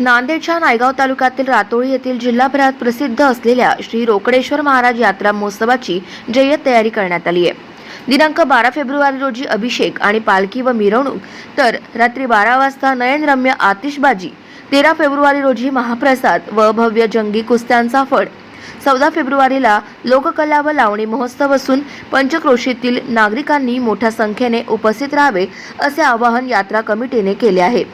नांदेडच्या नायगाव तालुक्यातील रातोळी येथील जिल्हाभरात प्रसिद्ध असलेल्या श्री रोकडेश्वर महाराज यात्रा महोत्सवाची जय्यत तयारी करण्यात आली आहे. दिनांक बारा फेब्रुवारी रोजी अभिषेक आणि पालखी व मिरवणूक तर रात्री बारा वाजता नयनरम्य आतिषबाजी तेरा फेब्रुवारी रोजी महाप्रसाद व भव्य जंगी कुस्त्यांचा फड चौदा फेब्रुवारीला लोककला व लावणी महोत्सव असून पंचक्रोशीतील नागरिकांनी मोठ्या संख्येने उपस्थित राहावे असे आवाहन यात्रा कमिटीने केले आहे.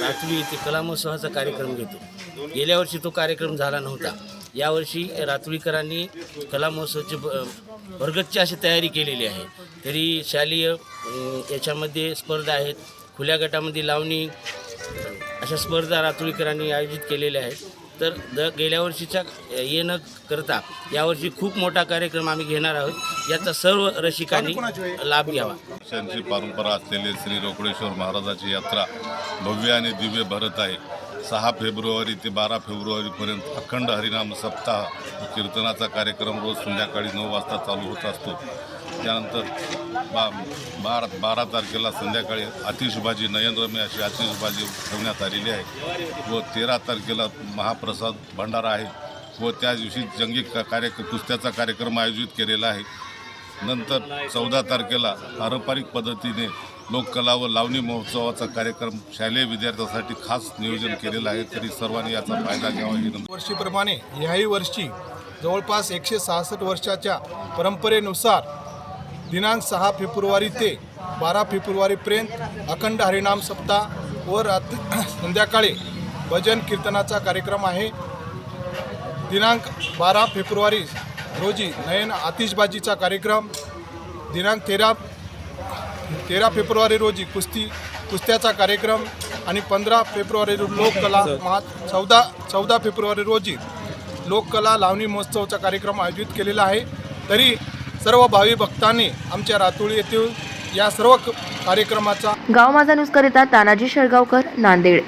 रात्री येथे कलामोत्सवाचा कार्यक्रम घेतो. गेल्या वर्षी तो कार्यक्रम झाला नव्हता. यावर्षी रात्रीकरांनी कला महोत्सवाची अशी तयारी केलेली आहे. तरी शालेय याच्यामध्ये स्पर्धा आहेत. खुल्या गटामध्ये लावणी अशा स्पर्धा रात्रीकरांनी आयोजित केलेल्या आहेत. तर द गेल्या वर्षीच्या ये न करता यावर्षी खूप मोठा कार्यक्रम आम्ही घेणार आहोत. याचा सर्व रसिकांनी लाभ घ्यावा. पक्षांची परंपरा असलेली श्री रोकडेश्वर महाराजाची यात्रा भव्य आणि दिव्य भरत आहे. सहा फेब्रुवारी ते बारा फेब्रुवारीपर्यंत अखंड हरिनाम सप्ताह कीर्तनाचा कार्यक्रम रोज संध्याकाळी नऊ वाजता चालू होत असतो. त्यानंतर बा बारा बारा तारखेला संध्याकाळी आतिषबाजी नयनरम्य अशी आतिषबाजी ठेवण्यात आलेली आहे व तेरा तारखेला महाप्रसाद भंडारा आहे व त्या दिवशी जंगी का कार्य कुस्त्याचा कार्यक्रम आयोजित केलेला आहे. नंतर चौदा तारखेला पारंपरिक पद्धतीने लोककला व लावणी महोत्सवाचा कार्यक्रम शालेय विद्यार्थ्यांसाठी खास नियोजन केलेलं आहे. तरी सर्वांनी याचा फायदा घ्यावा ही वर्षीप्रमाणे याही वर्षी जवळपास एकशे सहासष्ट वर्षाच्या परंपरेनुसार दिनांक सहा फेब्रुवारी ते बारा फेब्रुवारीपर्यंत अखंड हरिनाम सप्ताह व रात्री संध्याकाळी भजन कीर्तनाचा कार्यक्रम आहे. दिनांक बारा फेब्रुवारी रोजी नयन आतिषबाजीचा कार्यक्रम. दिनांक तेरा तेरा फेब्रुवारी रोजी कुस्ती कुस्त्याचा कार्यक्रम आणि पंधरा फेब्रुवारी रोजी लोककला महा चौदा चौदा फेब्रुवारी रोजी लोककला लावणी महोत्सवाचा कार्यक्रम आयोजित केलेला आहे. तरी सर्व भावी भक्तांनी आमच्या रातोळी येथील या सर्व कार्यक्रमाचा गाव माझा न्यूज करिता तानाजी शेळगावकर नांदेड.